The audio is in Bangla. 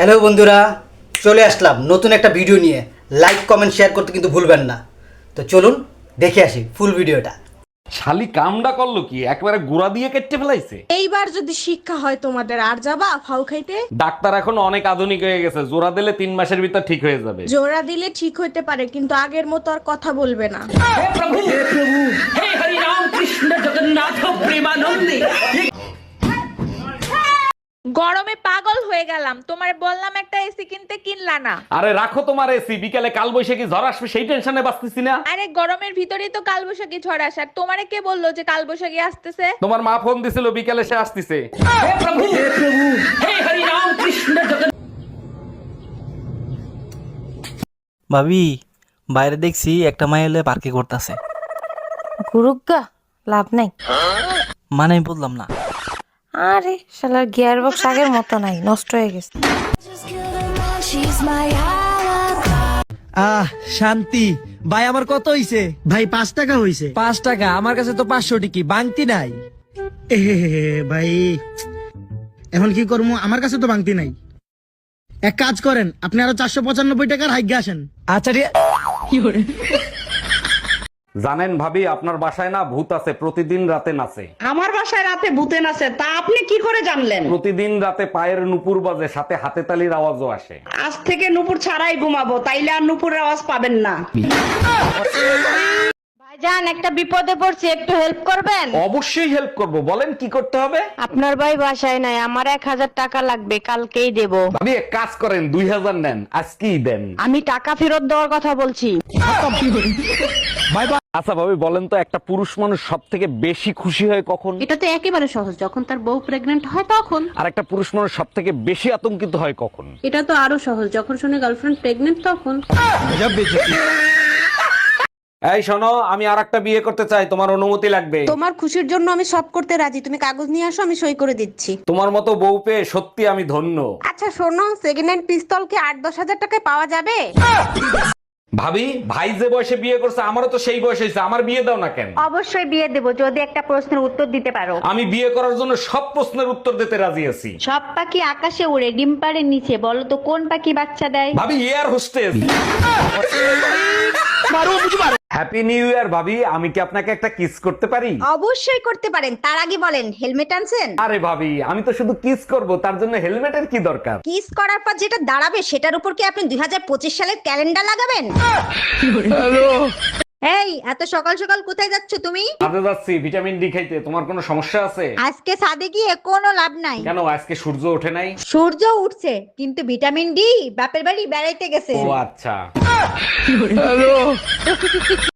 হ্যালো বন্ধুরা চলে আসলাম নতুন একটা ভিডিও নিয়ে। লাইক কমেন্ট শেয়ার করতে কিন্তু ভুলবেন না। তো চলুন দেখে আসি ফুল ভিডিওটা শালি কামডা করল কি? একবারে গুড়া দিয়ে কেটে ফেলাইছে? এইবার যদি শিক্ষা হয় তোমাদের আর যাবা ফাউ খাইতে? ডাক্তার এখন অনেক আধুনিক হয়ে গেছে। জোড়া দিলে তিন মাসের ভিতর ঠিক হয়ে যাবে। জোড়া দিলে ঠিক হইতে পারে কিন্তু আগের মতো আর কথা বলবে না। গরমে পাগল হয়ে গেলাম। তোমার বললাম একটা এসি কিনতে কিনলা না। আরে রাখো তোমার এসি বিকালে কাল বৈশাখী ঝড় আসবে সেই টেনশনে বাঁচতেছি না। আরে গরমের ভিতরেই তো কালবৈশাখী ঝড় আসার তোমারে কে বলল যে কালবৈশাখী আসতেছে? তোমার মা ফোন দিছিল বিকালে সে আসতেছে। হে প্রভু! হে প্রভু! হে হরি রাম কৃষ্ণ ভাবি বাইরে দেখছি একটা মাই এলে পার্কে করতেছে। গুরুগা লাভ নাই। মানে আমি বললাম না। আরে শালার গিয়ার বক্স আগের মতো নাই নষ্ট হয়ে গেছে। আহ শান্তি। ভাই আমার কত হইছে? ভাই পাঁচ টাকা হইছে। পাঁচ টাকা? আমার কাছে তো পাঁচশো টিকি বাংতি নাই। এ হে হে হে, ভাই এখন কি করব? আমার কাছে তো ভাঙতি নাই। এক কাজ করেন আপনি আরও চারশো পঁচানব্বই টাকার হাইগে আসেন। আচ্ছা ঠিক জানেন ভাবি আপনার বাসায় না ভূত আছে প্রতিদিন রাতে নাচে। আমার বাসায় রাতে ভূতে নাচে তা আপনি কি করে জানলেন? প্রতিদিন রাতে পায়ের নুপুর বাজে সাথে হাতে তালির আওয়াজও আসে। আজ থেকে নুপুর ছাড়াই ঘুমাবো তাইলে আর নুপুরের আওয়াজ পাবেন না। ভাইজান একটা বিপদে পড়ছি একটু হেল্প করবেন? অবশ্যই হেল্প করব। বলেন কি করতে হবে? আপনার ভাই বাসায় নাই আমার এক হাজার টাকা লাগবে কালকেই দেব। ভাবি এক কাজ করেন দুই হাজার নেন আজকেই দেন। আমি টাকা ফেরত দেওয়ার কথা বলছি। আচ্ছা ভাবি বলেন তো একটা পুরুষ মানুষ সব থেকে বেশি খুশি হয় কখন? এটা তো একেবারে সহজ যখন তার বউ প্রেগনেন্ট হয় তখন। আর একটা পুরুষ মানুষ সব থেকে বেশি আতঙ্কিত হয় কখন? এটা তো আরও সহজ যখন শুনে গার্লফ্রেন্ড প্রেগনেন্ট তখন। এই শোনো আমি আর একটা বিয়ে করতে চাই তোমার অনুমতি লাগবে। তোমার খুশির জন্য আমি সব করতে রাজি। তুমি কাগজ নিয়ে আসো আমি সই করে দিচ্ছি। তোমার মতো বউ পেয়ে সত্যি আমি ধন্য। আচ্ছা শোনো সেকেন্ড হ্যান্ড পিস্তল কি আট দশ হাজার টাকায় পাওয়া যাবে? ভাবি ভাই যে বয়সে বিয়ে করছে আমারও তো সেই বয়স হয়েছে। আমার বিয়ে দাও না কেন? অবশ্যই বিয়ে দেব যদি একটা প্রশ্নের উত্তর দিতে পারো। আমি বিয়ে করার জন্য সব প্রশ্নের উত্তর দিতে রাজি আছি। সব পাখি আকাশে উড়ে ডিম পাড়ের নিচে বলো তো কোন পাখি বাচ্চা দেয়? ভাবি air hostess happy new year ভাবি। আমি কি আপনাকে একটা কিস করতে পারি? অবশ্যই করতে পারেন। তার আগে বলেন হেলমেট আনছেন? আরে ভাবি আমি তো শুধু কিস করব তার জন্য হেলমেটের কি দরকার? কিস করার পর যেটা দাঁড়াবে সেটার উপর কি আপনি দুই হাজার পঁচিশ সালের ক্যালেন্ডার লাগাবেন? এই এত সকাল সকাল কোথায় যাচ্ছ তুমি? আজকে যাচ্ছি ভিটামিন ডি খাইতে। তোমার কোনো সমস্যা আছে? আজকে সাদে গিয়ে কোনো লাভ নাই। কেন আজকে সূর্য ওঠে নাই? সূর্য উঠছে কিন্তু ভিটামিন ডি বাপের বাড়ি বেড়াইতে গেছে। ও আচ্ছা।